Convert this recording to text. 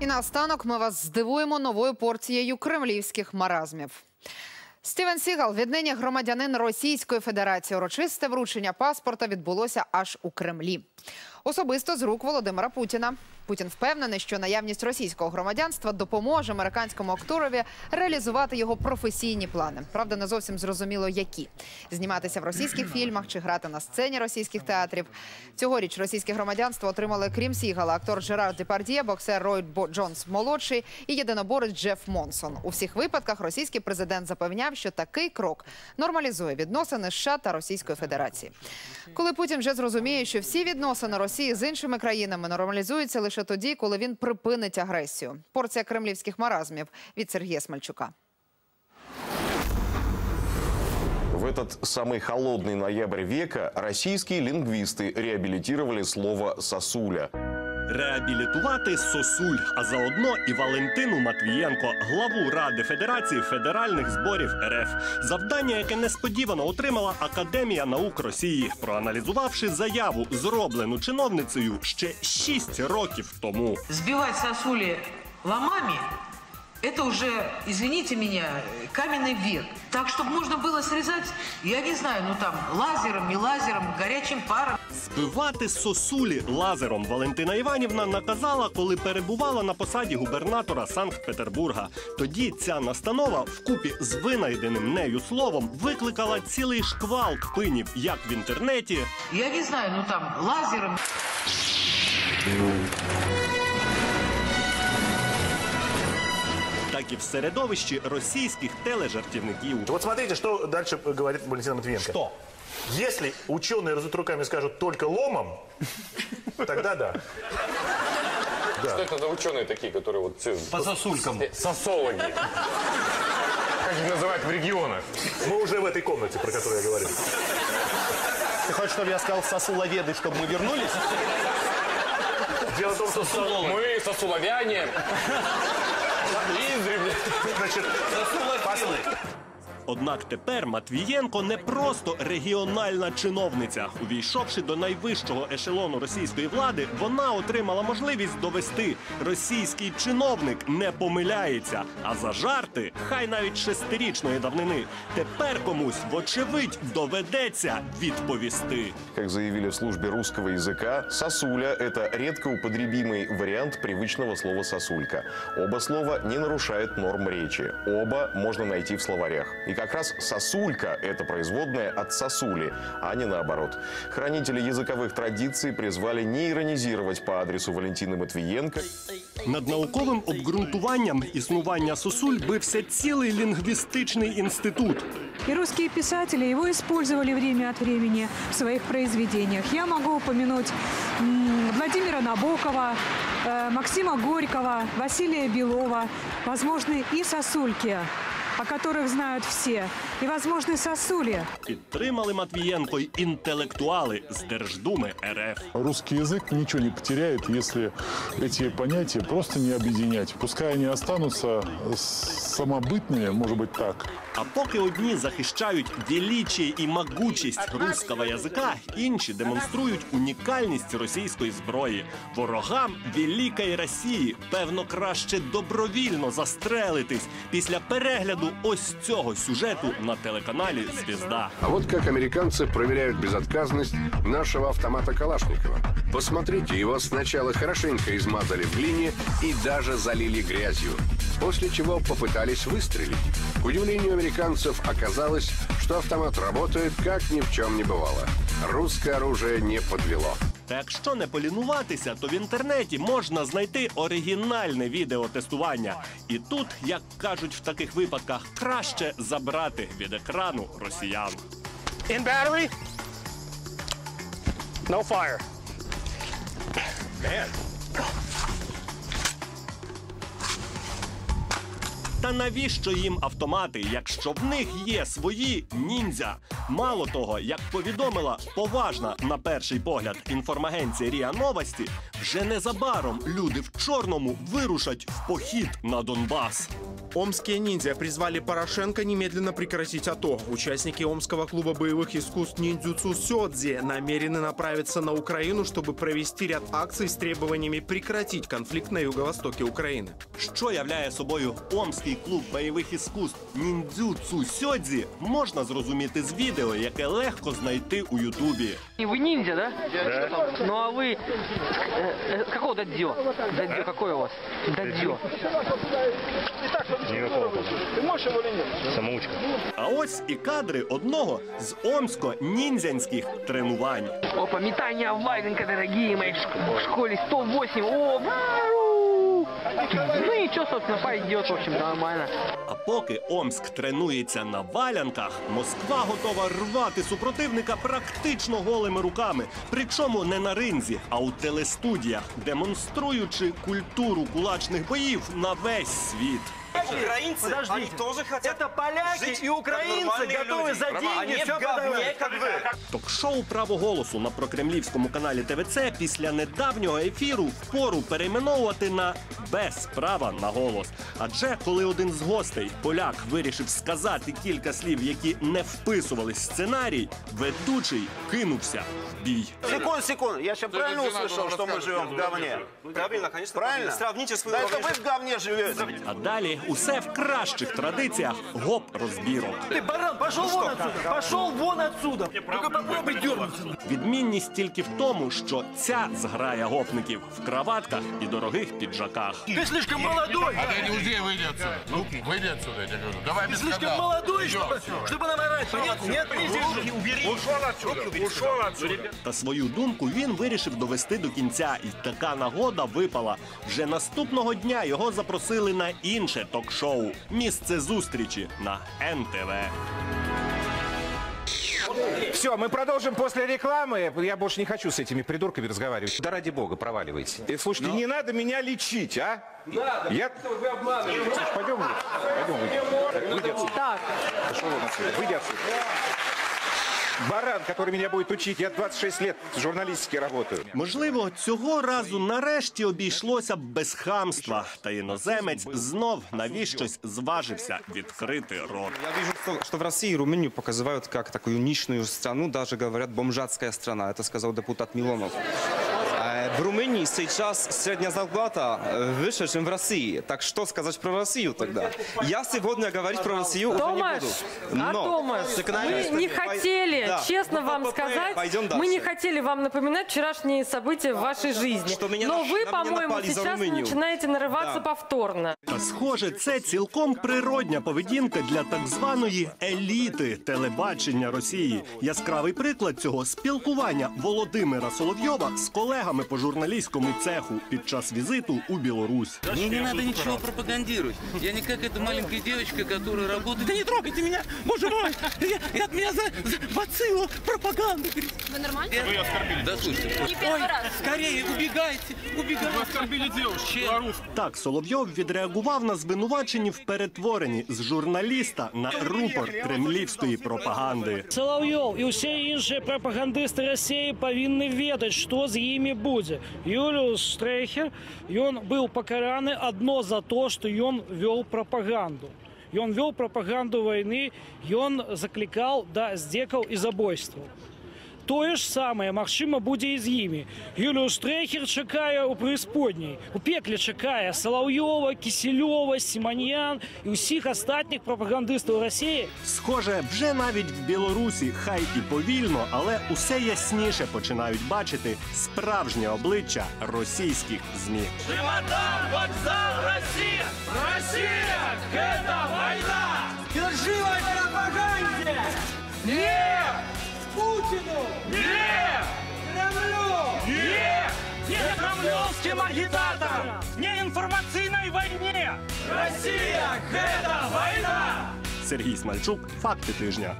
І наостанок ми вас здивуємо новою порцією кремлівських маразмів. Стівен Сігал, віднині громадянин Російської Федерації. Урочисте вручення паспорта відбулося аж у Кремлі. Особисто з рук Володимира Путіна. Путін впевнений, що наявність російського громадянства допоможе американському акторові реалізувати його професійні плани. Правда, не зовсім зрозуміло, які зніматися в російських фільмах чи грати на сцені російських театрів. Цьогоріч російське громадянство отримали крім Сігала, актор Жерар Депардє, боксер Рой Джонс молодший і єдиноборець Джеф Монсон. У всіх випадках російський президент запевняв, що такий крок нормалізує відносини США та Російської Федерації. Коли Путін вже зрозуміє, що всі відносини Росії з іншими країнами нормалізуються лише тоді, коли він припинить агресію. Порція кремлівських маразмів від Сергія Смельчука. В этот самый холодный ноябрь века российские лингвисты реабилитировали слово «сосуля». Реабілітувати Сосуль, а заодно і Валентину Матвієнко, главу Ради Федерації федеральних зборів РФ. Завдання, яке несподівано отримала Академія наук Росії, проаналізувавши заяву, зроблену чиновницею ще 6 років тому. Збивати сосулі ломами это уже, извините меня, каменный век. Так, чтобы можно было срезать, я не знаю, ну там лазером, не лазером, горячим паром. Збивати сосулі лазером Валентина Іванівна наказала, коли перебувала на посаді губернатора Санкт-Петербурга. Тоді ця настанова вкупі з винайденим нею словом викликала цілий шквал кпинів як в інтернеті, Я не знаю, ну там лазером. так і в середовищі російських тележартівників. Вот смотрите, что дальше говорит Валентина Матвиенко. Что? Если ученые разут руками скажут только ломом, тогда да. Что это за ученые такие, которые вот все... По сосулькам. Э, Сосологи. Как их называют в регионах? Мы уже в этой комнате, про которую я говорил. Ты хочешь, чтобы я сказал сосуловеды, чтобы мы вернулись? Дело в том, что Мы сосуловяне. Издревле. значит, Сосулофилы. Однак тепер Матвієнко не просто регіональна чиновниця. Увійшовши до найвищого ешелону російської влади, вона отримала можливість довести російський чиновник не помиляється. А за жарти, хай навіть шестирічної давнини, тепер комусь, вочевидь, доведеться відповісти. Как заявили в службе русского языка, «сосуля» — это редко употребимый вариант привычного слова «сосулька». Оба слова не нарушают норм речи. Оба можно найти в словарях. И как раз «сосулька» — это производная от «сосули», а не наоборот. Хранители языковых традиций призвали не иронизировать по адресу Валентины Матвиенко Над науковим обґрунтуванням існування сосуль бився цілий лінгвістичний інститут. И русские писатели его использовали время от времени в своих произведениях. Я могу упомянуть м, Владимира Набокова, э, Максима Горького, Василия Белова, возможно, и сосульки, о которых знают все, и, возможно, сосули. Підтримали Матвієнко й інтелектуали з Держдуми РФ. Русский язык ничего не потеряет, если эти понятия просто не объединять. Пускай они останутся самобытными, может быть так. А поки одні захищають величие і могучість русского язика, інші демонструють унікальність російської зброї. Ворогам великої Росії певно краще добровільно застрелитись після перегляду ось цього сюжету на телеканалі Звізда. А вот как американцы проверяют безотказность нашего автомата Калашникова. Посмотрите, его сначала хорошенько измазали в глине и даже залили грязью. После чего попытались выстрелить. К удивлению американцев оказалось, что автомат работает, как ни в чем не бывало. Русское оружие не подвело. Та якщо не полінуватися, то в інтернеті можна знайти оригінальне відео тестування. І тут, як кажуть в таких випадках, краще забрати від екрану росіян. In battery. No fire. Та навіщо їм автомати, якщо в них є свої ніндзя? Мало того, як повідомила поважна на перший погляд інформагенція Ріа Новості, вже незабаром люди в чорному вирушать в похід на Донбас. Омские ниндзя призвали Порошенко немедленно прекратить АТО. Участники Омского клуба боевых искусств ниндзюцу Сёдзи намерены направиться на Украину, чтобы провести ряд акций с требованиями прекратить конфликт на юго-востоке Украины. Що являє собою Омський клуб бойових іскусств ніндзюцу сьодзі, можна зрозуміти з відео, яке легко знайти у Ютубі. Вы ниндзя, да? Ну а вы... э, э, какого дадзё? Дадзё какой у вас? Дадзё. Самоучка. А ось і кадри одного з омсько-ніндзянських тренувань. Опа, метание Вайденко, дорогие мои. Ш- В школе 108. О, вау! Ну ничего, собственно, пойдет, в общем, нормально. А поки Омск тренується на валянках, Москва готова рвати супротивника практично голими руками. Причому не на ринзі, а у телестудіях, демонструючи культуру кулачних боїв на весь світ. Украинцы, они тоже хотят Это поляки и украинцы готовы за деньги все продавать. Ток-шоу право голосу на прокремлівському каналі ТВЦ після недавнього ефіру впору перейменовувати на без права на голос. Адже коли один з гостей, поляк, вирішив сказати кілька слів, які не вписувались в сценарій, ведучий кинувся в бій. Секунду, секунду. Я сейчас правильно услышал, что мы живем в говне? Правильно, конечно. Правильно? Сравните свою Да это вы в говне живете. А далі усе в кращих традиціях гоп розбірок. Ты, баран, пошел вон отсюда. Пошел вон отсюда. Только попробуй дернуться. Відмінність тільки в тому, що ця зграя гопників в краватках і дорогих піджаках. Ты слишком молодой. А ты не выйди отсюда. Ну, выйди отсюда, я тебе говорю. Давай Ты без слишком скандала. молодой, Идем чтобы, отсюда. чтобы нам орать. Понятно? Нет, руки убери. Ушел отсюда. Ушел отсюда. Та свою думку він вирішив довести до кінця, і така нагода випала. Вже наступного дня його запросили на інше ток-шоу. Місце зустрічі на НТВ. Все, мы продолжим после рекламы. Я больше не хочу с этими придурками разговаривать. Да ради бога, проваливайте. Э, Слушайте, не надо меня лечить, а? Надо. Я... Вы обманываете. Пойдем, пойдем, выйдем. Выйди отсюда. Так. Пошел вон отсюда. Выйди отсюда. Баран, который меня будет учить. Я 26 лет в журналистике работаю. Можливо, цього разу нарешті обійшлося б без хамства, та іноземець знов навіщось зважився відкрити рот. Я вижу, что, что в России Румынию показывают как такую нищную страну, даже говорят бомжатская страна, это сказал депутат Милонов. Э, В Румынии сейчас средняя зарплата э, выше, чем в России. Так что сказать про Россию тогда? Я сегодня говорить про Россию уже не Томаш, буду. а Томаш, с мы экономистами не пой- хотели, Да. честно вам ППП, сказать, Пойдем дальше. мы не хотели вам напоминать вчерашние события в вашей жизни. Что меня Но наш- вы, на меня по-моему, напали за сейчас Румынию. начинаете нарываться Да. повторно. Та схоже, це цілком природня поведінка для так званої еліти телебачення Росії. Яскравий приклад цього спілкування Володимира Соловйова з колегами по журналістському цеху під час візиту у Білорусь. Мне не надо ничего пропагандировать. Я не как эта маленькая девочка, которая работает. Да не трогайте меня! Боже мой! Я, я от меня за, за бациллу пропаганду. Вы нормально? Вы оскорбили. Да слушайте. Не первый Ой, раз. скорее, убегайте! Убегайте! Вы оскорбили девушку. Так Соловйов відреагував на звинувачені в перетворенні з журналіста на рупор кремлівської пропаганди. Соловйов і усі інші пропагандисти Росії повинні ведати, що з ними буде. Юліус Штрейхер, він був покараний одно за те, що він вел пропаганду. Ён вел пропаганду войны, ён закликал до здекаў і забойстваў. Тое ж самае магчыма будзе і з імі. Юлію Штрейхер чакае ў прысподняй. У пекле чакае Салаўёва, Кісілёва, Сіманьян і ўсіх астатніх прапагандыстаў Расіі. Схоже, вже навіть в Білорусі, хай і повільно, але усе ясніше починають бачити справжнє обличчя російських змі. Чемодан, вокзал, Россия! Россия! Это война! Держивой пропаганде! Нет! Путину! Нет! Кремлю! Нет! Не кремлевским агитаторам! Не информационной війні! Росія – це війна! Сергій Смальчук, факти тижня.